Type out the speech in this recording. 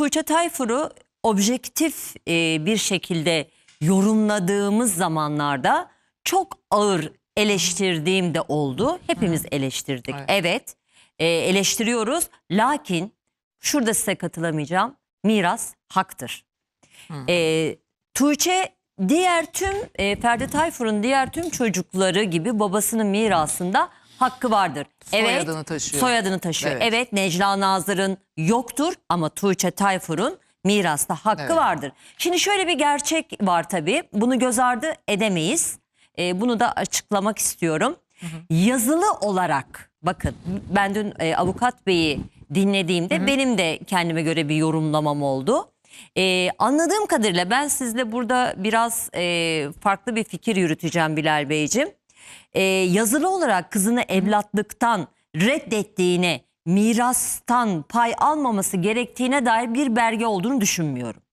Tuğçe Tayfur'u objektif e, bir şekilde yorumladığımız zamanlarda çok ağır eleştirdiğim de oldu. Hepimiz eleştirdik. Evet. Evet, e, eleştiriyoruz. Lakin şurada size katılamayacağım. Miras haktır. E, Tuğçe diğer tüm e, Ferdi Tayfur'un diğer tüm çocukları gibi babasının mirasında hakkı vardır. Soyadını taşıyor. Soyadını taşıyor. Evet. Evet. Necla Nazır'ın yoktur ama Tuğçe Tayfur'un mirasta hakkı Evet. vardır. Şimdi şöyle bir gerçek var tabii. Bunu göz ardı edemeyiz. E, bunu da açıklamak istiyorum. Yazılı olarak bakın ben dün e, avukat beyi dinlediğimde benim de kendime göre bir yorumlamam oldu. E, anladığım kadarıyla ben sizle burada biraz e, farklı bir fikir yürüteceğim Bilal Beyciğim. E, yazılı olarak kızını evlatlıktan reddettiğine, mirastan pay almaması gerektiğine dair bir belge olduğunu düşünmüyorum.